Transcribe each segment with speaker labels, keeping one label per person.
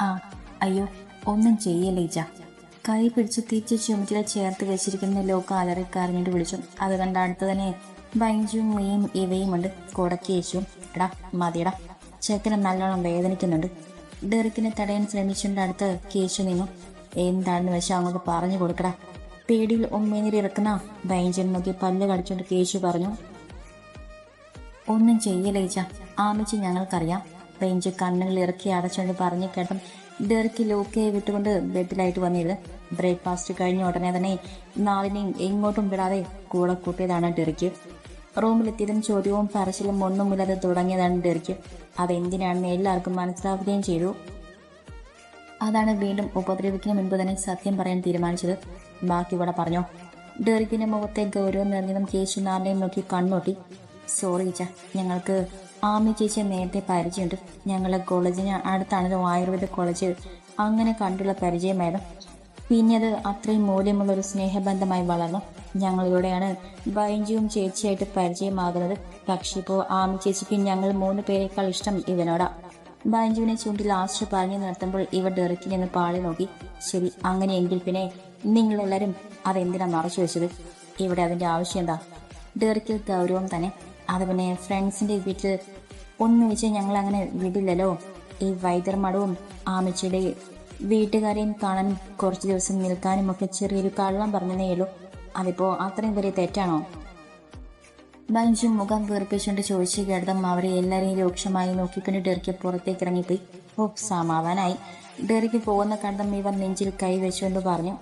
Speaker 1: ആ അയ്യോ ഒന്നും ചെയ്യല്ലേ കൈ പിടിച്ച് തിരിച്ച് ചുമറ്റിൽ ചേർത്ത് വെച്ചിരിക്കുന്ന ലോക്ക് അലറിക്കറിഞ്ഞിട്ട് വിളിച്ചു. അത് കണ്ട അടുത്ത് തന്നെ ബൈഞ്ചും മീയും ഇവയും ഉണ്ട് കുടക്കി എടാ മതിയടാ. ചെക്കനെ നല്ലോണം വേദനിക്കുന്നുണ്ട്. ഡെറിക്കിനെ തടയാൻ ശ്രമിച്ചതിന്റെ അടുത്ത് കേശു നിന്നു. എന്താണെന്ന് വെച്ചാൽ അങ്ങോട്ട് പറഞ്ഞു കൊടുക്കടാ. പേടിയിൽ ഉമ്മേനിരി ഇറക്കുന്ന ബൈഞ്ചൻ നോക്കി പല്ല് കടിച്ചുകൊണ്ട് കേശു പറഞ്ഞു ഒന്നും ചെയ്യലേച്ച ആമിച്ച് ഞങ്ങൾക്കറിയാം. ബെഞ്ച് കണ്ണുകൾ ഇറക്കി അടച്ചുകൊണ്ട് പറഞ്ഞു കേട്ടം ഡെറിക്ക് ലോക്കയെ വിട്ടുകൊണ്ട് ബെഡിലായിട്ട് വന്നിരുന്നു. ബ്രേക്ക്ഫാസ്റ്റ് കഴിഞ്ഞ ഉടനെ തന്നെ നാളിനെയും എങ്ങോട്ടും വിടാതെ കൂടെ കൂട്ടിയതാണ് ഡെറിക്ക്. റൂമിലെത്തിയതും ചോദ്യവും പറച്ചിലും ഒന്നുമില്ലാതെ തുടങ്ങിയതാണ് ഡെറിക്ക്. അതെന്തിനാണെന്ന് എല്ലാവർക്കും മനസ്സിലാവുകയും ചെയ്തു. അതാണ് വീണ്ടും ഉപദ്രവിക്കുന്ന മുൻപ് തന്നെ സത്യം പറയാൻ തീരുമാനിച്ചത്. ബാക്കി ഇവിടെ പറഞ്ഞു. ഡെറിക്കിന്റെ മുഖത്തെ ഗൗരവം നിറഞ്ഞതും കേശുനാറിനെയും നോക്കി കണ്ണോട്ടി സോറി ചാ ഞങ്ങൾക്ക് ആമി ചേച്ചിയെ നേരത്തെ പരിചയമുണ്ട്. ഞങ്ങളെ കോളേജിന് അടുത്താണല്ലോ ആയുർവേദ കോളേജ്. അങ്ങനെ കണ്ടുള്ള പരിചയമായിരുന്നു പിന്നെ അത് അത്രയും മൂല്യമുള്ള ഒരു സ്നേഹബന്ധമായി വളർന്നു. ഞങ്ങളിലൂടെയാണ് ബൈഞ്ചുവും ചേച്ചിയായിട്ട് പരിചയമാകുന്നത്. പക്ഷേ ഇപ്പോൾ ആമി ചേച്ചിക്ക് ഞങ്ങൾ മൂന്ന് പേരെക്കാൾ ഇഷ്ടം ഇവനോടാ. ബൈഞ്ചുവിനെ ചൂണ്ടി ലാസ്റ്റ് പറഞ്ഞു നിർത്തുമ്പോൾ ഇവ ഡെറിക്കിൽ നിന്ന് പാളി നോക്കി. ശരി അങ്ങനെയെങ്കിൽ പിന്നെ നിങ്ങളെല്ലാവരും അതെന്തിനാ മറച്ചു വെച്ചത്? ഇവിടെ അതിന്റെ ആവശ്യം എന്താ? ഡെറിക്കിൽ ഗൗരവം തന്നെ. അത് പിന്നെ ഫ്രണ്ട്സിന്റെ വീട്ടിൽ ഒന്ന് വെച്ച് ഞങ്ങൾ അങ്ങനെ വിടില്ലല്ലോ. ഈ വൈദ്യർമടവും ആമിച്ചയുടെ വീട്ടുകാരെയും കാണാൻ കുറച്ച് ദിവസം നിൽക്കാനും ഒക്കെ ചെറിയൊരു കള്ളം പറഞ്ഞതേ അതിപ്പോ അത്രയും വലിയ തെറ്റാണോ? ബഞ്ചു മുഖം വീർപ്പിച്ചുകൊണ്ട് ചോദിച്ചു കേട്ടതും അവരെ എല്ലാവരെയും രൂക്ഷമായി നോക്കിക്കൊണ്ട് ഡെറിക്ക് പുറത്തേക്ക് ഇറങ്ങിപ്പോയി. ഓ സമാധാനായി. ഡെറിക്ക് പോകുന്ന കണ്ടം ഇവർ നെഞ്ചിൽ കൈ വെച്ചുകൊണ്ട് പറഞ്ഞു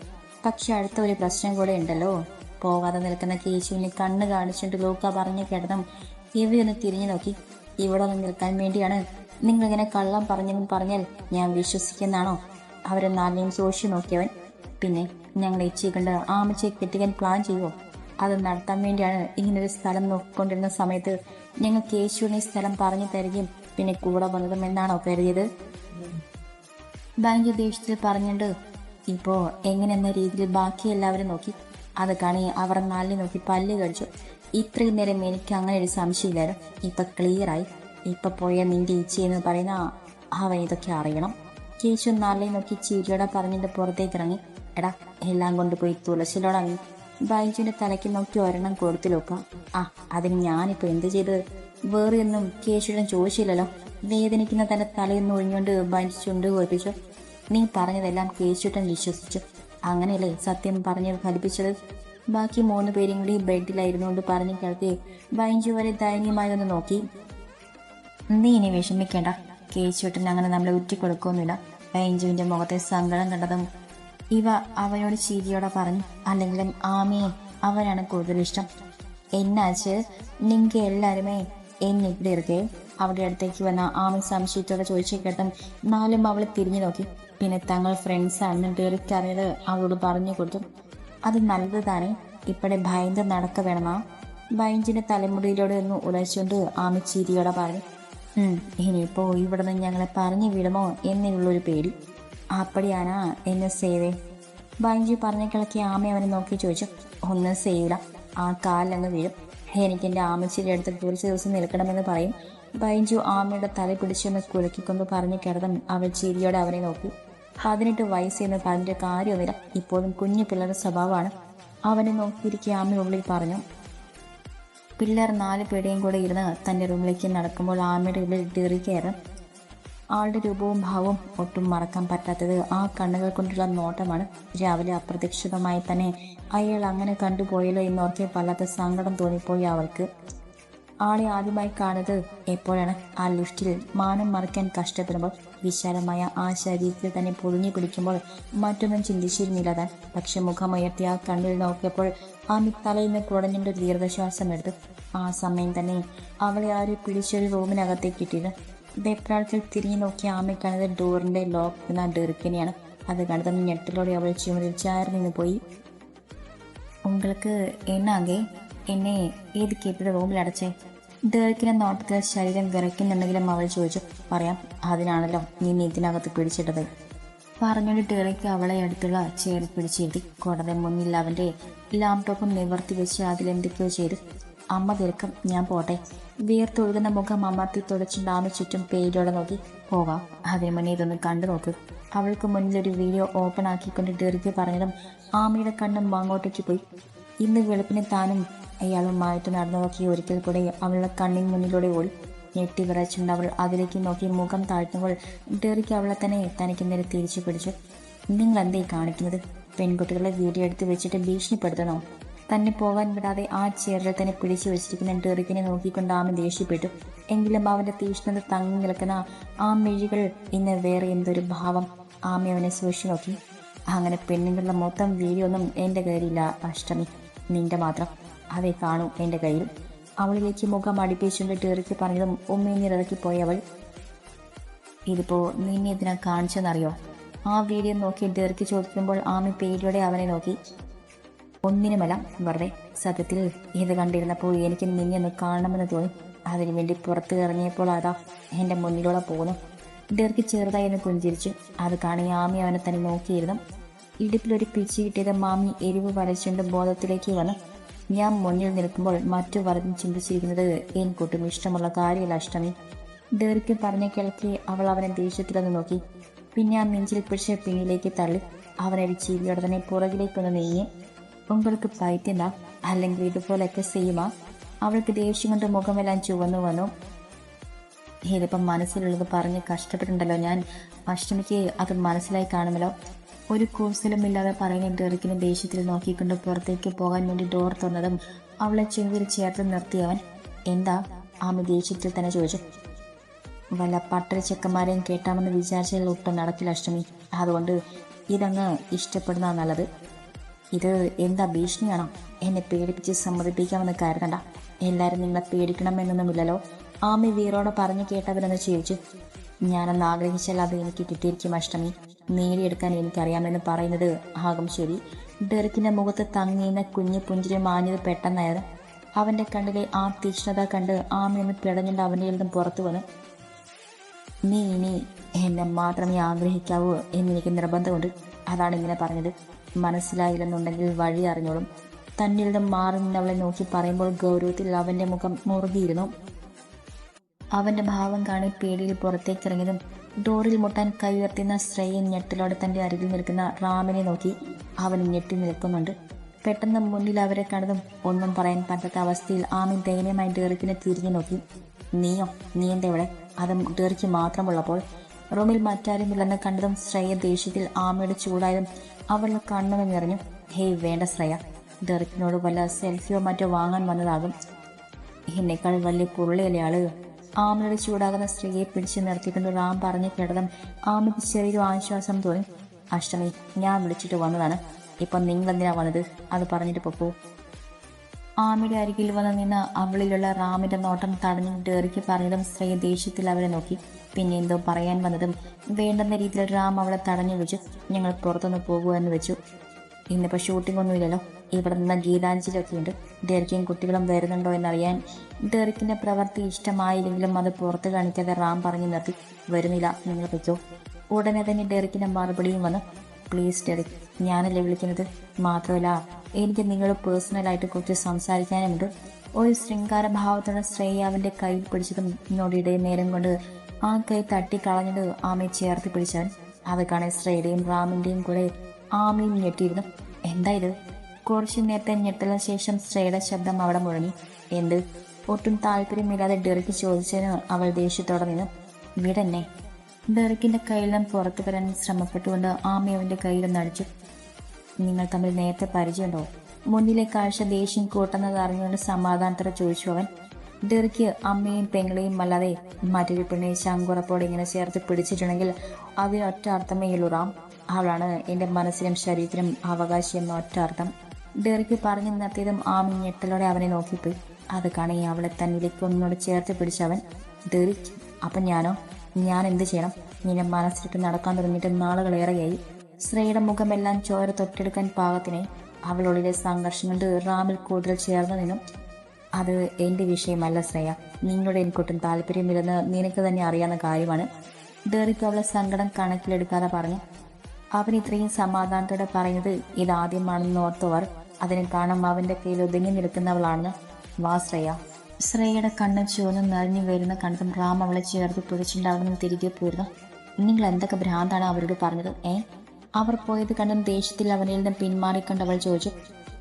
Speaker 1: പക്ഷെ അടുത്ത ഒരു പ്രശ്നം കൂടെ ഉണ്ടല്ലോ. പോകാതെ നിൽക്കുന്ന കേശുവിനെ കണ്ണ് കാണിച്ചിട്ട് ലൂക്ക പറഞ്ഞു കേട്ടതും ഇവയൊന്ന് തിരിഞ്ഞു നോക്കി. ഇവിടെ ഒന്ന് നിൽക്കാൻ വേണ്ടിയാണ്. നിങ്ങളിങ്ങനെ കള്ളം പറഞ്ഞെന്ന് പറഞ്ഞാൽ ഞാൻ വിശ്വസിക്കുന്നാണോ? അവരെ നാലിനെയും സൂക്ഷിച്ചു നോക്കിയവൻ. പിന്നെ ഞങ്ങൾ ഇച്ചി കണ്ട് ആമച്ചയെ കെട്ടിക്കാൻ പ്ലാൻ ചെയ്യുമോ അത് നടത്താൻ വേണ്ടിയാണ് ഇങ്ങനൊരു സ്ഥലം നോക്കിക്കൊണ്ടിരുന്ന സമയത്ത് ഞങ്ങൾ കേശുവിനെ സ്ഥലം പറഞ്ഞു തരികയും പിന്നെ കൂടെ വന്നതും എന്നാണോ കരുതിയത്? ബാങ്ക് ദേഷ്യത്തിൽ പറഞ്ഞിട്ട് ഇപ്പോ എങ്ങനെയെന്ന രീതിയിൽ ബാക്കി എല്ലാവരും നോക്കി. അത് കണി അവർ നല്ല നോക്കി പല്ല് കഴിച്ചു ഇത്രയും നേരം എനിക്ക് അങ്ങനെ ഒരു സംശയമില്ലായിരുന്നു. ഇപ്പം ക്ലിയറായി ഇപ്പം പോയ നിന്റെ ഈച്ചയെന്ന് പറയുന്ന അവൻ ഇതൊക്കെ അറിയണം. കേശു നല്ല നോക്കി ചിരിയോടെ പറഞ്ഞിട്ട് പുറത്തേക്ക് ഇറങ്ങി. എടാ എല്ലാം കൊണ്ടുപോയി തുളസിലോടങ്ങി ബൈജുവിന്റെ തലയ്ക്ക് നോക്കി ഒരെണ്ണം കൊടുത്തു നോക്കാം ആ അതിന് ഞാനിപ്പോൾ എന്ത് ചെയ്ത് വേറെ ഒന്നും കേശുവിനും ചോദിച്ചില്ലല്ലോ. വേദനിക്കുന്ന തന്റെ തലയൊന്ന് ഒഴിഞ്ഞുകൊണ്ട് ബൈജു ചുണ്ട് കുറിപ്പിച്ചു നീ പറഞ്ഞതെല്ലാം കേശുട്ടൻ വിശ്വസിച്ചു. അങ്ങനെയല്ലേ സത്യം പറഞ്ഞത് ഫലിപ്പിച്ചത്? ബാക്കി മൂന്ന് പേരും കൂടി ബെഡിലായിരുന്നുകൊണ്ട് പറഞ്ഞു കേൾക്കെ. ബൈജു വരെ ദയനീയമായി ഒന്ന് നോക്കി. നീ ഇനി വിഷമിക്കേണ്ട. കേശുട്ടൻ അങ്ങനെ നമ്മളെ ഉറ്റിക്കൊടുക്കൊന്നുമില്ല. വൈഞ്ചുവിന്റെ മുഖത്തെ സങ്കടം കണ്ടതും ഇവ അവനോട് ചീരിയോടെ പറഞ്ഞു അല്ലെങ്കിലും ആമയെ അവനാണ് കൂടുതൽ ഇഷ്ടം. എന്നാച്ച് എല്ലാവരുമേ എന്നെ എന്നിവിടെ ഇറക്കേ അവിടെ അടുത്തേക്ക് വന്ന ആമി സംശയത്തോടെ ചോദിച്ചു കേട്ടും നാലും അവൾ തിരിഞ്ഞു നോക്കി. പിന്നെ തങ്ങൾ ഫ്രണ്ട്സ് ആണെന്ന് ഡെറിക്ക് അറിയത് അവളോട് പറഞ്ഞു കൊടുത്തു. അത് നല്ലത് താനേ ഇപ്പോഴെ ഭയങ്കര നടക്ക വേണമാ ബൈഞ്ചിന്റെ തലമുടിയിലൂടെ ഒന്ന് ഉടച്ചുകൊണ്ട് ആമി ചിരിയോടെ പറഞ്ഞു. "ഉം, ഇനിയിപ്പോ ഇവിടെ നിന്ന് ഞങ്ങളെ പറഞ്ഞു വിടുമോ എന്നുള്ളൊരു പേടി. അപ്പടിയാനാ എന്നെ സേവേ ബൈഞ്ചി പറഞ്ഞു കിളക്കി ആമ അവനെ നോക്കി ചോദിച്ചു. ഒന്നും സേവില്ല ആ കാലിലങ്ങ് വീഴും. എനിക്ക് എന്റെ ആമച്ചിയുടെ അടുത്ത് കുറച്ച് ദിവസം നിൽക്കണമെന്ന് പറയും. ബൈഞ്ചു ആമയുടെ തല പിടിച്ചൊന്ന് കുലക്കിക്കൊണ്ട് പറഞ്ഞു കിടന്നും അവൾ ചിരിയോടെ അവനെ നോക്കി. പതിനെട്ട് വയസ്സെന്ന് പറഞ്ഞിട്ട് കാര്യമൊന്നുമില്ല ഇപ്പോഴും കുഞ്ഞു പിള്ളേരുടെ സ്വഭാവമാണ്. അവനെ നോക്കിയിരിക്കുക ആമ ഉള്ളിൽ പറഞ്ഞു പിള്ളേർ നാല് പേടിയും കൂടെ ഇരുന്ന് തന്റെ റൂമിലേക്ക് നടക്കുമ്പോൾ ആമയുടെ ഉള്ളിൽ ഡെറി കയറും ആളുടെ രൂപവും ഭാവവും ഒട്ടും മറക്കാൻ പറ്റാത്തത് ആ കണ്ണുകൾ കൊണ്ടുള്ള നോട്ടമാണ്. രാവിലെ അപ്രതീക്ഷിതമായി തന്നെ അയാൾ അങ്ങനെ കണ്ടുപോയല്ലോ എന്നോർക്കെ വല്ലാത്ത സങ്കടം തോന്നിപ്പോയി അവൾക്ക്. ആളെ ആദ്യമായി കാണുന്നത് എപ്പോഴാണ് ആ ലിഫ്റ്റിൽ മാനം മറിക്കാൻ കഷ്ടപ്പെടുമ്പോൾ വിശാലമായ ആ ശരീരത്തിൽ തന്നെ പൊതിഞ്ഞു പിടിക്കുമ്പോൾ മറ്റൊന്നും ചിന്തിച്ചിരുന്നില്ല താൻ പക്ഷെ മുഖമുയർത്തി ആ കണ്ണിൽ നോക്കിയപ്പോൾ ആ തലയിൽ നിന്ന് കുടഞ്ഞിട്ട് ദീർഘശ്വാസം എടുത്തു ആ സമയം തന്നെ അവളെ ആര് പിടിച്ചൊരു റൂമിനകത്തേക്ക് ഇട്ടിരുന്നു വെപ്രാളത്തിൽ തിരിഞ്ഞു നോക്കി ആമ കണ്ടത് ഡോറിന്റെ ലോക്ക് എന്ന ഡെറുക്കിനെയാണ് അത് കണ്ടതും ഞെട്ടലോടെ അവൾ ചുമരിൽ ചാരി നിന്ന് പോയി உங்களுக்கு എന്നാകെ എന്നെ ഏത് കേട്ടിട്ട് റൂമിൽ അടച്ചേ ഡേർക്കിന്റെ നോട്ടത്തിൽ ശരീരം വിറയ്ക്കുന്നുണ്ടെങ്കിലും അവൾ ചോദിച്ചു പറയാം അതിനാണല്ലോ നീ നീത്തിനകത്ത് പിടിച്ചിട്ടത്? പറഞ്ഞുകൊണ്ട് ഡേറയ്ക്ക് അവളെ അടുത്തുള്ള ചെയറിൽ പിടിച്ചിരുത്തി. കൂടാതെ മുന്നിൽ അവന്റെ ലാപ്ടോപ്പ് നിവർത്തി വെച്ച് അതിലെന്തൊക്കെയോ ചെയ്തു. അമ്മ തിരക്കം ഞാൻ പോട്ടെ. വിയർത്തൊഴുകുന്ന മുഖം അമർത്തി തുടച്ചുകൊണ്ട് ആമ ചുറ്റും പേരോടെ നോക്കി. പോവാം അതേ മുന്നേ ഇതൊന്ന് കണ്ടു നോക്ക്. അവൾക്ക് മുന്നിൽ ഒരു വീഡിയോ ഓപ്പൺ ആക്കിക്കൊണ്ട് ഡെറിക്ക് പറഞ്ഞതും ആമയുടെ കണ്ണും അങ്ങോട്ടേക്ക് പോയി. ഇന്ന് വെളുപ്പിന് താനും അയാളുമായിട്ട് നടന്നു നോക്കി ഒരിക്കൽ കൂടെ അവളുടെ കണ്ണിൻ മുന്നിലൂടെ ഓടി ഞെട്ടി വിറച്ചുകൊണ്ട് അവൾ അതിലേക്ക് നോക്കി മുഖം താഴ്ത്തുമ്പോൾ ഡെറിക്ക് അവളെ തന്നെ തനിക്ക് നേരെ തിരിച്ചു പിടിച്ചു. നിങ്ങൾ എന്തേ കാണിക്കുന്നത്? പെൺകുട്ടികളെ വീഡിയോ എടുത്ത് വെച്ചിട്ട് ഭീഷണിപ്പെടുത്തണോ? തന്നെ പോകാൻ വിടാതെ ആ ചെയറിൽ തന്നെ പിടിച്ചു വെച്ചിരിക്കുന്ന ഡെറിക്കിനെ നോക്കിക്കൊണ്ട് ആമ ദേഷ്യപ്പെട്ടു. എങ്കിലും അവന്റെ തീഷ്ണത തങ്ങി നിൽക്കുന്ന ആ മെഴികൾ ഇന്ന് വേറെ എന്തൊരു ഭാവം. ആമ അവനെ സൂക്ഷിച്ചു നോക്കി. അങ്ങനെ പെണ്ണുങ്ങളുടെ മൊത്തം വീഡിയോ ഒന്നും എന്റെ കയ്യിലില്ല അഷ്ടമി. നിന്റെ മാത്രം. അതേ കാണൂ എന്റെ കയ്യിൽ. അവളിലേക്ക് മുഖം അടിപ്പിച്ചുകൊണ്ട് ഡെറിക്ക് പറഞ്ഞതും ഉമ്മയെ നിറക്കി പോയി അവൾ ഇതിപ്പോ നിന്നെ ഇതിനാ കാണിച്ചെന്നറിയോ? ആ വീഡിയോ നോക്കി ഡെറിക്ക് ചോദിക്കുമ്പോൾ ആമി പേടിയോടെ അവനെ നോക്കി. ഒന്നിനുമല്ല വെറുതെ സത്യത്തിൽ ഇത് കണ്ടിരുന്നപ്പോൾ എനിക്ക് നിന്നെ ഒന്ന് കാണണമെന്ന് തോന്നി. അതിനു വേണ്ടി പുറത്ത് ഇറങ്ങിയപ്പോൾ അതാ എന്റെ മുന്നിലൂടെ പോകുന്നു. ഡെറിക്ക് ചെറുതായി ഒന്ന് പുഞ്ചിരിച്ചു. അത് കാണി ആമി അവനെ തന്നെ നോക്കിയിരുന്നു. ഇടുപ്പിലൊരു പിച്ചു കിട്ടിയത് മാമി എരിവ് വരച്ചുകൊണ്ട് ബോധത്തിലേക്ക് വന്നു. ഞാൻ മുന്നിൽ നിൽക്കുമ്പോൾ മറ്റു പറഞ്ഞ് ചിന്തിച്ചിരിക്കുന്നത് എൻകൂട്ടും ഇഷ്ടമുള്ള കാര്യമല്ല അഷ്ടമി. ദീർഘ പറഞ്ഞ കിളക്കി അവൾ അവനെ ദേഷ്യത്തിലൊന്ന് നോക്കി. പിന്നെ ആ നെഞ്ചിൽ പിടിച്ച പിന്നിലേക്ക് തള്ളി. അവനെ ഒരു ചീവിയോടെ തന്നെ പുറകിലേക്കൊന്ന് നീങ്ങി. ഉങ്ങൾക്ക് പൈറ്റുന്ന അല്ലെങ്കിൽ ഇതുപോലെയൊക്കെ ചെയ്യുമ? അവൾക്ക് ദേഷ്യം കൊണ്ട് മുഖമെല്ലാം ചുവന്നു വന്നു. ഇതിപ്പം മനസ്സിലുള്ളത് പറഞ്ഞ് കഷ്ടപ്പെട്ടുണ്ടല്ലോ ഞാൻ. അഷ്ടമിക്ക് അത് മനസ്സിലായി കാണുമല്ലോ. ഒരു കൂസലും ഇല്ലാതെ പറയുന്ന ഡെറിക്കിന് ദേഷ്യത്തിൽ നോക്കിക്കൊണ്ട് പുറത്തേക്ക് പോകാൻ വേണ്ടി ഡോർ തുറന്നതും അവളെ ചെവിയിൽ ചേർത്ത് നിർത്തിയവൻ എന്താ? ആമി ദേഷ്യത്തിൽ തന്നെ ചോദിച്ചു. വല്ല പട്ടര ചെക്കന്മാരെയും കേട്ടാമെന്ന് വിചാരിച്ചാൽ ഒട്ടും നടക്കില്ല അഷ്ടമി. അതുകൊണ്ട് ഇതങ്ങ് ഇഷ്ടപ്പെടുന്ന നല്ലത്. ഇത് എന്താ ഭീഷണിയാണോ? എന്നെ പേടിപ്പിച്ച് സമ്മതിപ്പിക്കാമെന്ന് കരുതണ്ട. എല്ലാവരും നിങ്ങളെ പേടിക്കണമെന്നൊന്നുമില്ലല്ലോ. ആമി വീറോടെ പറഞ്ഞു കേട്ടവരെന്ന് ചോദിച്ചു. ഞാനൊന്ന് ആഗ്രഹിച്ചാൽ അത് എനിക്ക് കിട്ടിയിരിക്കും അഷ്ടമി. നേടിയെടുക്കാൻ എനിക്കറിയാമെന്ന് പറയുന്നത് ആകും ശരി. ഡെറിക്കിന്റെ മുഖത്ത് തങ്ങിയുന്ന കുഞ്ഞു പുഞ്ചിരി മാഞ്ഞത് പെട്ടെന്നായത് അവന്റെ കണ്ണിലെ ആ തീക്ഷ്ണത കണ്ട് ആമയൊന്ന് പിടഞ്ഞുകൊണ്ട് അവന്റെ നിന്നും പുറത്തു വന്നു. നീ ഇനി എന്നെ മാത്രമേ ആഗ്രഹിക്കാവൂ എന്നെനിക്ക് നിർബന്ധമുണ്ട്. അതാണ് ഇങ്ങനെ പറഞ്ഞത്. മനസ്സിലായില്ലെന്നുണ്ടെങ്കിൽ വഴി അറിഞ്ഞോളും. തന്നിൽ നിന്നും മാറി നിന്നവളെ നോക്കി പറയുമ്പോൾ ഗൗരവത്തിൽ അവന്റെ മുഖം മുറുകിയിരുന്നു. അവന്റെ ഭാവം കാണി പേടിയിൽ പുറത്തേക്കിറങ്ങിയതും ഡോറിൽ മുട്ടാൻ കൈ ഉയർത്തുന്ന ശ്രേയൻ ഞെട്ടലോടെ തന്റെ അരികിൽ നിൽക്കുന്ന റാമിനെ നോക്കി അവൻ ഞെട്ടി നിൽക്കുന്നുണ്ട്. പെട്ടെന്ന് മുന്നിൽ അവരെ കണ്ടതും ഒന്നും പറയാൻ പറ്റാത്ത അവസ്ഥയിൽ ആമി ദയനീയമായി ഡെറിക്കിനെ തിരിഞ്ഞു നോക്കി. നീയോ? നീ എന്താ ഇവിടെ? അതും ഡെറിക്ക് മാത്രമുള്ളപ്പോൾ? റൂമിൽ മറ്റാരുമില്ലെന്ന് കണ്ടതും ശ്രേയ ദേഷ്യത്തിൽ ആമയുടെ ചൂടായതും അവളുടെ കണ്ണുകൾ നിറഞ്ഞു. ഹേയ് വേണ്ട ശ്രേയ. ഡെറിക്കിനോട് വല്ല സെൽഫിയോ മറ്റോ വാങ്ങാൻ വന്നതാകും. എന്നെക്കാൾ വലിയ പുള്ളിയല്ലേ ആൾ? ആമയുടെ ചൂടാകുന്ന സ്ത്രീയെ പിടിച്ചു നിർത്തിക്കൊണ്ട് റാം പറഞ്ഞു കേട്ടതും ആമയ്ക്ക് ചെറിയൊരു ആശ്വാസം തോന്നി. അഷ്ടമി ഞാൻ വിളിച്ചിട്ട് വന്നതാണ്. ഇപ്പം നിങ്ങൾ എന്തിനാ വന്നത്? അത് പറഞ്ഞിട്ട് പൊക്കൂ. ആമിയുടെ അരികിൽ വന്ന് നിന്ന് അവളിലുള്ള റാമിന്റെ നോട്ടം തടഞ്ഞു ഡേറിക്ക് പറഞ്ഞതും സ്ത്രീ ദേഷ്യത്തിൽ അവരെ നോക്കി. പിന്നെ എന്തോ പറയാൻ വന്നതും വേണ്ടുന്ന രീതിയിൽ റാം അവളെ തടഞ്ഞു വെച്ചു ഞങ്ങൾ പുറത്തുനിന്ന് പോകുക എന്ന് വെച്ചു. ഇന്നിപ്പോൾ ഷൂട്ടിംഗ് ഒന്നുമില്ലല്ലോ. ഇവിടെ നിന്ന് ഗീതാഞ്ജലിയൊക്കെ ഉണ്ട് ഡെറിക്കും കുട്ടികളും വരുന്നുണ്ടോ എന്നറിയാൻ ഡെറിക്കിന്റെ പ്രവൃത്തി ഇഷ്ടമായില്ലെങ്കിലും അത് പുറത്ത് കാണിക്കാതെ റാം പറഞ്ഞു നിർത്തി. വരുന്നില്ല നിങ്ങൾ വെച്ചോ. ഉടനെ തന്നെ ഡെറിക്കിന്റെ മറുപടിയും വന്ന്. പ്ലീസ് ഡെറിക് ഞാനല്ലേ വിളിക്കുന്നത്? മാത്രമല്ല എനിക്ക് നിങ്ങൾ പേഴ്സണലായിട്ട് കുറച്ച് സംസാരിക്കാനുമുണ്ട്. ഒരു ശൃംഗാര ഭാവത്തോടെ ശ്രേയ അവന്റെ കയ്യിൽ പിടിച്ചതും നൊടിയുടെ നേരം കൊണ്ട് ആ കൈ തട്ടിക്കളഞ്ഞത് ആമയെ ചേർത്ത് പിടിച്ചവൻ. അത് കാണാൻ ശ്രേയുടെയും റാമിന്റെയും കൂടെ ആമയും ഞെട്ടിയിരുന്നു. എന്താ ഇത്? കുറച്ചു നേരത്തെ ഞെട്ടലിന് ശേഷം ശ്രേയുടെ ശബ്ദം അവിടെ മുഴങ്ങി. എന്ത്? ഒട്ടും താല്പര്യമില്ലാതെ ഡെറിക്ക് ചോദിച്ചതിന് അവൾ ദേഷ്യത്തോടെ നിന്നു. വിടന്നെ ഡെറിക്കിന്റെ കയ്യിൽ നിന്ന് പുറത്തു വരാൻ ശ്രമപ്പെട്ടുകൊണ്ട് ആമയവന്റെ കയ്യിൽ നടിച്ചു. നിങ്ങൾ തമ്മിൽ നേരത്തെ പരിചയമുണ്ടോ? മുന്നിലെ കാഴ്ച ദേഷ്യം കൂട്ടുന്നത് അറിഞ്ഞുകൊണ്ട് സമാധാനത്തോടെ ചോദിച്ചു അവൻ. ഡെറിക്ക് അമ്മയും പെങ്ങളെയും അല്ലാതെ മറ്റൊരു പെണ്ണെ ശങ്കുറപ്പോടെ ഇങ്ങനെ ചേർത്ത് പിടിച്ചിട്ടുണ്ടെങ്കിൽ അതിനൊറ്റ അർത്ഥമേ ഉള്ളൂ അവളാണ് എന്റെ മനസ്സിനും ശരീരത്തിനും അവകാശി എന്ന ഒറ്റ അർത്ഥം. ഡെറിക്ക് പറഞ്ഞു നിർത്തിയതും ആമി ഞെട്ടലോടെ അവനെ നോക്കിപ്പോയി. അത് കാണി അവളെ തന്നിലേക്ക് ഒന്നുകൂടെ ചേർത്ത് പിടിച്ചവൻ ഡെറിക്ക് അപ്പം ഞാനോ? ഞാൻ എന്ത് ചെയ്യണം? നിന്നെ മനസ്സിലിട്ട് നടക്കാൻ തുടങ്ങിയിട്ട് നാളുകളേറെയായി. ശ്രേയുടെ മുഖമെല്ലാം ചോര തൊട്ടെടുക്കാൻ പാകത്തിനായി അവളുള്ളിലെ സംഘർഷങ്ങളുടെ റാമിൽ കൂടുതൽ ചേർന്ന് നിന്നും. അത് എന്റെ വിഷയമല്ല ശ്രേയ. നിങ്ങളുടെ എനിക്കൊട്ടും താല്പര്യമില്ലെന്ന് നിനക്ക് തന്നെ അറിയാവുന്ന കാര്യമാണ്. ഡെറിക്ക് അവളെ സങ്കടം കണക്കിലെടുക്കാതെ പറഞ്ഞു. അവൻ ഇത്രയും സമാധാനത്തോടെ പറയുന്നത് ഇതാദ്യമാണെന്ന് ഓർത്തവർ അതിന് കാണാം അവന്റെ കയ്യിൽ ഒതുങ്ങി നിൽക്കുന്നവളാണ് വാ ശ്രേയ ശ്രേയയുടെ കണ്ണും ചുവന്നും നിറഞ്ഞു വരുന്ന കണ്ടതും റാം അവളെ ചേർത്ത് പിടിച്ചിട്ട് തിരികെ പോയിരുന്നു. നിങ്ങൾ എന്തൊക്കെ ഭ്രാന്താണ് അവരോട് പറഞ്ഞത് ഏ? അവർ പോയത് കണ്ടും ദേഷ്യത്തിൽ അവനിൽ നിന്ന് പിന്മാറിക്കൊണ്ട് അവൾ ചോദിച്ചു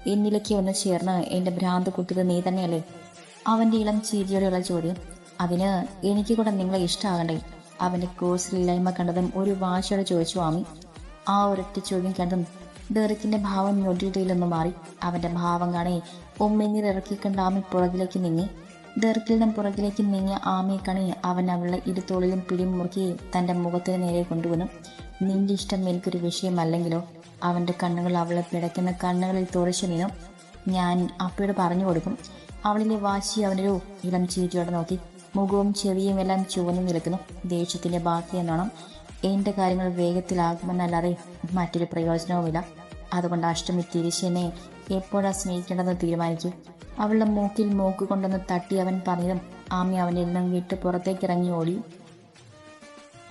Speaker 1: എന്നിലേക്ക് ഒന്ന് ചേർന്ന് എന്റെ ഭ്രാന്ത് കുട്ടിയത് നീ തന്നെയല്ലേ? അവന്റെ ഇളം ചിരിയോടെയുള്ള ചോദ്യം. അതിന് എനിക്ക് കൂടെ നിങ്ങളെ ഇഷ്ടമാകണ്ടേ അവന്റെ കോഴ്സിലില്ലായ്മ കണ്ടതും ഒരു വാശയോടെ ചോദിച്ചു ആമി ആ ഒരൊറ്റ ചോദ്യം കണ്ടും ഡെറിക്കിന്റെ ഭാവം ഞൊടിയിടയിലൊന്ന് മാറി. അവന്റെ ഭാവം കാണി ഉമ്മിനീർ ഇറക്കിക്കണ്ട് ആമി പുറകിലേക്ക് നീങ്ങി. ഡെറിക്കിൽ നിന്നും പുറകിലേക്ക് നീങ്ങിയ ആമയെ കണി അവൻ അവളുടെ ഇരുത്തോളിലും പിടിമുറുക്കി തന്റെ മുഖത്തിന് നേരെ കൊണ്ടുവന്നു. നിന്റെ ഇഷ്ടം എനിക്കൊരു വിഷയമല്ലെങ്കിലോ? അവന്റെ കണ്ണുകൾ അവളെ പിടയ്ക്കുന്ന കണ്ണുകളിൽ തുറച്ചു നിന്നു ഞാൻ അപ്പയോട് പറഞ്ഞു കൊടുക്കും. അവളിലെ വാശി അവനൊരു ഇളം ചീറ്റിയോടെ നോക്കി. മുഖവും ചെവിയും എല്ലാം ചുവന്നു നിൽക്കുന്നു. ദേഷ്യത്തിന്റെ ബാക്കി എന്നോണം. എന്റെ കാര്യങ്ങൾ വേഗത്തിലാകുമെന്നല്ലാതെ മറ്റൊരു പ്രയോജനവുമില്ല. അതുകൊണ്ട് അഷ്ടമി തിരിശനെ എപ്പോഴാ സ്നേഹിക്കേണ്ടതെന്ന് തീരുമാനിച്ചു. അവളുടെ മൂക്കിൽ മൂക്ക് കൊണ്ടൊന്ന് തട്ടി അവൻ പറഞ്ഞതും ആമി അവനിൽ നിന്നും വിട്ട് പുറത്തേക്ക് ഇറങ്ങി ഓടി.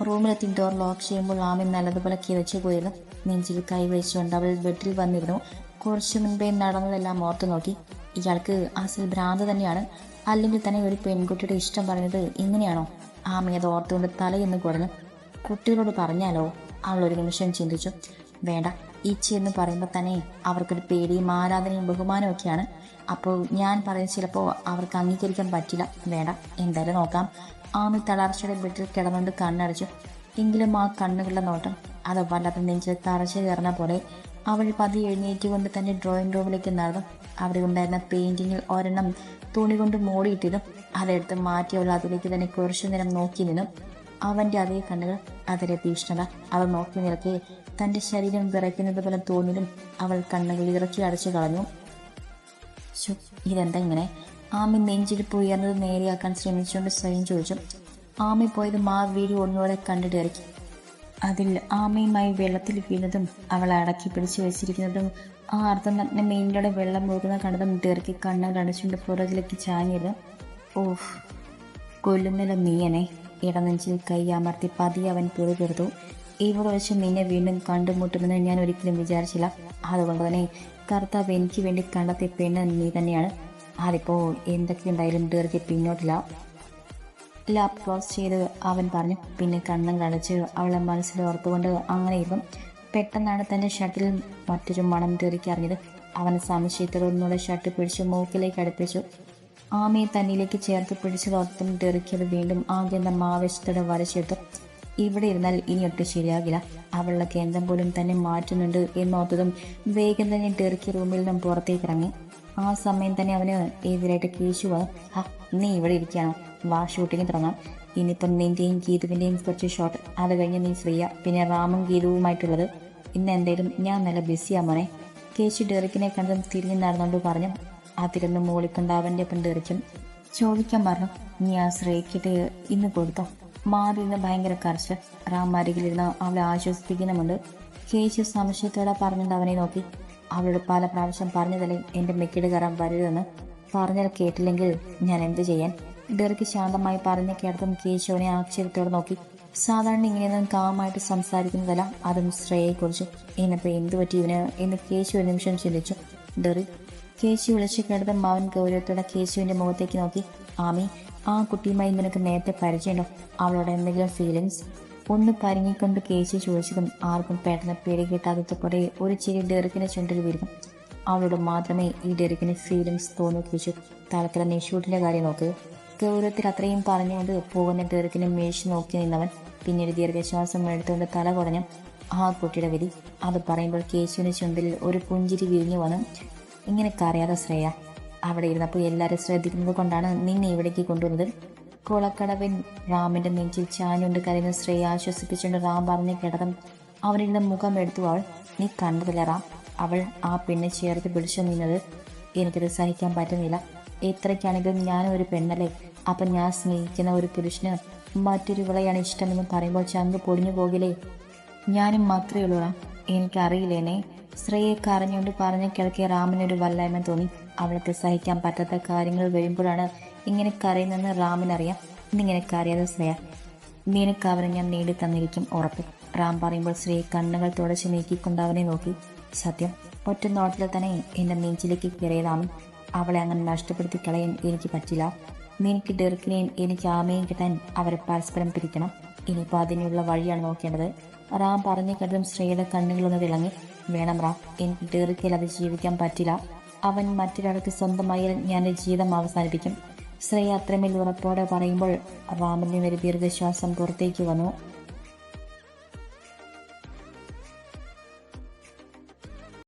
Speaker 1: റൂമിലെത്തി ഡോർ ലോക്ക് ചെയ്യുമ്പോൾ ആമി നല്ലതുപോലെ കിതച്ചു പോയിരുന്നു. നെഞ്ചിൽ കൈവച്ചുകൊണ്ട് അവൾ ബെഡിൽ വന്നിരുന്നു. കുറച്ചു മുൻപേ നടന്നതെല്ലാം ഓർത്തു നോക്കി. ഇയാൾക്ക് അസിൽ ഭ്രാന്ത് തന്നെയാണ്. അല്ലെങ്കിൽ തന്നെ ഒരു പെൺകുട്ടിയുടെ ഇഷ്ടം പറഞ്ഞത് ഇങ്ങനെയാണോ? ആമി അത് ഓർത്തുകൊണ്ട് തലയെന്ന് കുടഞ്ഞു. കുട്ടികളോട് പറഞ്ഞാലോ? അവൾ ഒരു നിമിഷം ചിന്തിച്ചു. വേണ്ട ഈച്ചി എന്ന് പറയുമ്പോൾ തന്നെ അവർക്കൊരു പേടിയും ആരാധനയും ബഹുമാനവും ഒക്കെയാണ് അപ്പോൾ ഞാൻ പറയുന്നത് ചിലപ്പോൾ അവർക്ക് അംഗീകരിക്കാൻ പറ്റില്ല. വേണ്ട എന്തായാലും നോക്കാം. ആമി തളർച്ചയുടെ ബെഡിൽ കിടന്നുകൊണ്ട് കണ്ണടച്ചു. എങ്കിലും ആ കണ്ണുകളുടെ നോട്ടം അത് വല്ലാത്ത നെഞ്ചിൽ തറച്ച് കയറുന്ന പോലെ അവൾ പതി എഴുന്നേറ്റുകൊണ്ട് തന്നെ ഡ്രോയിങ് റൂമിലേക്ക് നടന്നു. അവിടെ ഉണ്ടായിരുന്ന പെയിന്റിങ്ങിൽ ഒരെണ്ണം തുണി കൊണ്ട് മൂടിയിട്ടിരുന്നു. അതെടുത്ത് മാറ്റി അവൾ അതിലേക്ക് തന്നെ കുറച്ചു നേരം നോക്കി നിന്നു. അവന്റെ അതേ കണ്ണുകൾ അതിലെ തീഷ്ണത അവൾ നോക്കി നിൽക്കെ തന്റെ ശരീരം വിറയ്ക്കുന്നത് പോലെ തോന്നിയതും അവൾ കണ്ണുകൾ ഇറക്കി അടച്ചു കളഞ്ഞു. ശു ഇതെന്താ ഇങ്ങനെ? ആമി നെഞ്ചിരിപ്പ് ഉയർന്നത് നേരെയാക്കാൻ ശ്രമിച്ചുകൊണ്ട് സ്വയം ചോദിച്ചു. ആമി പോയത് മാ വീഡിയോ ഒന്നുകൂടെ കണ്ടിട്ട് ഇറക്കി. അതിൽ ആമയുമായി വെള്ളത്തിൽ വീണതും അവൾ അടക്കി പിടിച്ചു വെച്ചിരിക്കുന്നതും ആ അർദ്ധനഗ്ന മീനിലൂടെ വെള്ളം പോകുന്ന കണ്ടതും ഡെറുക്കി കണ്ണുകൾ അടച്ചുകൊണ്ട് പുറകിലേക്ക് ചാഞ്ഞത് ഓഫ് കൊല്ലുന്നില്ല നീയനെ? ഇടനെഞ്ചിൽ കൈ അമർത്തി പതിയെ അവൻ പിറുപിറുത്തു ഈ വെച്ച് നിന്നെ വീണ്ടും കണ്ടുമുട്ടുമെന്ന് ഞാൻ ഒരിക്കലും വിചാരിച്ചില്ല. അതുകൊണ്ട് തന്നെ കർത്താവ് എനിക്ക് വേണ്ടി കണ്ടെത്തിയ പെണ്ണ് നീ തന്നെയാണ്. അതിപ്പോൾ എന്തൊക്കെ ഉണ്ടായാലും ഡെറുക്കി പിന്നോട്ടില്ല. ലാപ്പ് ക്ലോസ് ചെയ്ത് അവൻ പറഞ്ഞു പിന്നെ കണ്ണും കളിച്ച് അവളെ മനസ്സിൽ ഓർത്തുകൊണ്ട് അങ്ങനെ ഇരുന്നു പെട്ടെന്നാണ് തന്റെ ഷട്ടിൽ മറ്റൊരു മണം തീറിക്കറിഞ്ഞത്. അവൻ സംശയത്തിൽ ഒന്നുകൂടെ ഷർട്ട് പിടിച്ച് മൂക്കിലേക്ക് അടുപ്പിച്ചു. ആമയെ തന്നിലേക്ക് ചേർത്ത് പിടിച്ചതോർത്തും തെറിക്കത് വീണ്ടും ആ ഗന്ധം ആവേശത്തോടെ വരച്ചെടുത്തു. ഇവിടെ ഇരുന്നാൽ ഇനി ഒട്ടും ശരിയാകില്ല. അവളുടെ കേന്ദ്രം പോലും തന്നെ മാറ്റുന്നുണ്ട് എന്നോർത്തതും വേഗം തന്നെ ടെറിക്കി റൂമിൽ നിന്നും പുറത്തേക്ക് ഇറങ്ങി. ആ സമയം തന്നെ അവന് എതിരായിട്ട് കേശു വന്നു. "ഹ, നീ ഇവിടെ ഇരിക്കുകയാണോ? വാ ഷൂട്ടിങ് തുടങ്ങാം. ഇനിയിപ്പം നിന്റെയും ഗീതുവിന്റെയും കുറച്ച് ഷോട്ട് അത് കഴിഞ്ഞ് നീ ഫ്രീയാ. പിന്നെ റാമും ഗീതുവുമായിട്ടുള്ളത്. ഇന്ന് എന്തായാലും ഞാൻ നല്ല ബിസിയാ മോനെ. കേശു ഡെറിക്കിനെ കണ്ടും തിരിഞ്ഞു നടന്നുകൊണ്ട് പറഞ്ഞു. അതിലൊന്ന് മൂളിക്കൊണ്ട് അവന്റെ ഒപ്പം ചോദിക്കാൻ പറഞ്ഞു നീ ആ ശ്രേക്കിട്ട് ഇന്ന് കൊടുത്തോ? മാറി ഇന്ന് ഭയങ്കര കർശ റാം അരികിലിരുന്ന് അവളെ ആശ്വസിപ്പിക്കുന്നുമുണ്ട്. കേശു സംശയത്തോടെ പറഞ്ഞുകൊണ്ട് അവനെ നോക്കി. അവളോട് പല പ്രാവശ്യം പറഞ്ഞതല്ലേ എന്റെ മെക്കിട് കയറാൻ വരരുതെന്ന്. പറഞ്ഞാൽ കേട്ടില്ലെങ്കിൽ ഞാൻ എന്ത് ചെയ്യാൻ? ഡെറിക്ക് ശാന്തമായി പറഞ്ഞ കേട്ടതും കേശുവിനെ ആക്ഷേപത്തോടെ നോക്കി. സാധാരണ ഇങ്ങനെയൊന്നും കാമായിട്ട് സംസാരിക്കുന്നതല്ല. അതും ശ്രേയെക്കുറിച്ച് ഇന്നിപ്പോൾ എന്തു പറ്റി ഇവന്? എന്ന് കേശു ഒരു നിമിഷം ചിന്തിച്ചു. ഡെറി കേശു വിളിച്ചു കേട്ടതും മകൻ ഗൗരവത്തോടെ കേശുവിന്റെ മുഖത്തേക്ക് നോക്കി ആമി ആ കുട്ടിയുമായി നിനക്ക് നേരത്തെ പരിചയമുണ്ടോ? അവളോട് എന്തെങ്കിലും ഫീലിങ്സ് ഒന്ന് പരിങ്ങിക്കൊണ്ട് കേശു ചോദിച്ചതും ആർക്കും പെട്ടെന്ന് പേര് കിട്ടാത്തത് പോലെ ഒരു ചിരി ഡെറിക്കിന്റെ ചുണ്ടിൽ വീരുന്നു അവളോട് മാത്രമേ ഈ ഡെറിക്കിന് ഫീലിങ്സ് തോന്നിപ്പിച്ചു തലക്കല നിഷൂട്ടിന്റെ കാര്യം നോക്ക്. ഗൗരവത്തിൽ അത്രയും പറഞ്ഞുകൊണ്ട് പോകുന്ന ഡെറിക്കിനെ മേശ് നോക്കി നിന്നവൻ പിന്നീട് ദീർഘശ്വാസം എടുത്തുകൊണ്ട് തല കുടഞ്ഞു. ആ കുട്ടിയുടെ വിധി അത് പറയുമ്പോൾ കേശുവിന്റെ ചുണ്ടിൽ ഒരു പുഞ്ചിരി വിരിഞ്ഞു വന്നു. ഇങ്ങനെ കറിയാതെ ശ്രേയ. അവിടെ ഇരുന്നപ്പോൾ എല്ലാവരും ശ്രദ്ധിക്കുന്നത് കൊണ്ടാണ് നിന്നെ ഇവിടേക്ക് കൊണ്ടുവന്നത്. കുളക്കടവിൻ റാമിന്റെ നെഞ്ചിൽ ചാനുണ്ട് കരയുന്ന ശ്രേയ ആശ്വസിപ്പിച്ചുകൊണ്ട് റാം പറഞ്ഞു കിടതും അവനിരുന്ന മുഖം എടുത്തു. അവൾ നീ കണ്ടതില്ല റാം? അവൾ ആ പെണ്ണെ ചേർത്ത് പിടിച്ചു നിന്നത്. എനിക്കത് സഹിക്കാൻ പറ്റുന്നില്ല. എത്രയ്ക്കാണെങ്കിലും ഞാൻ ഒരു പെണ്ണല്ലേ. അപ്പം ഞാൻ സ്നേഹിക്കുന്ന ഒരു പുരുഷന് മറ്റൊരു വിളയാണ് ഇഷ്ടമെന്ന് പറയുമ്പോൾ ചങ്ക് പൊടിഞ്ഞു പോകില്ലേ? ഞാനും മാത്രമേ ഉള്ളൂ റാം. എനിക്കറിയില്ലേനെ. ശ്രേയെ കരഞ്ഞുകൊണ്ട് പറഞ്ഞ കിഴക്കെ റാമിനൊരു വല്ലായ്മ തോന്നി. അവൾക്ക് സഹിക്കാൻ പറ്റാത്ത കാര്യങ്ങൾ വരുമ്പോഴാണ് ഇങ്ങനെ കരയുന്നതെന്ന് റാമിനറിയാം. ഇന്നിങ്ങനെ കരയാതെ ശ്രേയ. നിനക്ക് അവനെ ഞാൻ നേടി തന്നിരിക്കും ഉറപ്പ്. റാം പറയുമ്പോൾ ശ്രീ കണ്ണുകൾ തുടച്ച് നീക്കിക്കൊണ്ട് അവനെ നോക്കി. സത്യം ഒറ്റ നോട്ടിൽ തന്നെ എന്റെ നെഞ്ചിലേക്ക് കയറിയതാണ്. അവളെ അങ്ങനെ നഷ്ടപ്പെടുത്തി കളയാൻ എനിക്ക് പറ്റില്ല. നിനക്ക് ഡെറുക്കിനെയും എനിക്ക് ആമയും കിട്ടാൻ അവരെ പരസ്പരം പിരിക്കണം. ഇനിയിപ്പോൾ അതിനുള്ള വഴിയാണ് നോക്കേണ്ടത്. റാം പറഞ്ഞു കേട്ടതും ശ്രേയയുടെ കണ്ണുകളൊന്ന് തിളങ്ങി. വേണം റാം എനിക്ക് ഡെറുക്കില്ലാതെ ജീവിക്കാൻ പറ്റില്ല. അവൻ മറ്റൊരാൾക്ക് സ്വന്തമായാൽ ഞാൻ ജീവിതം അവസാനിപ്പിക്കും. ശ്രേയ അത്രമേൽ ഉറപ്പോടെ പറയുമ്പോൾ റാമിന്റെ ഒരു ദീർഘശ്വാസം പുറത്തേക്ക് വന്നു.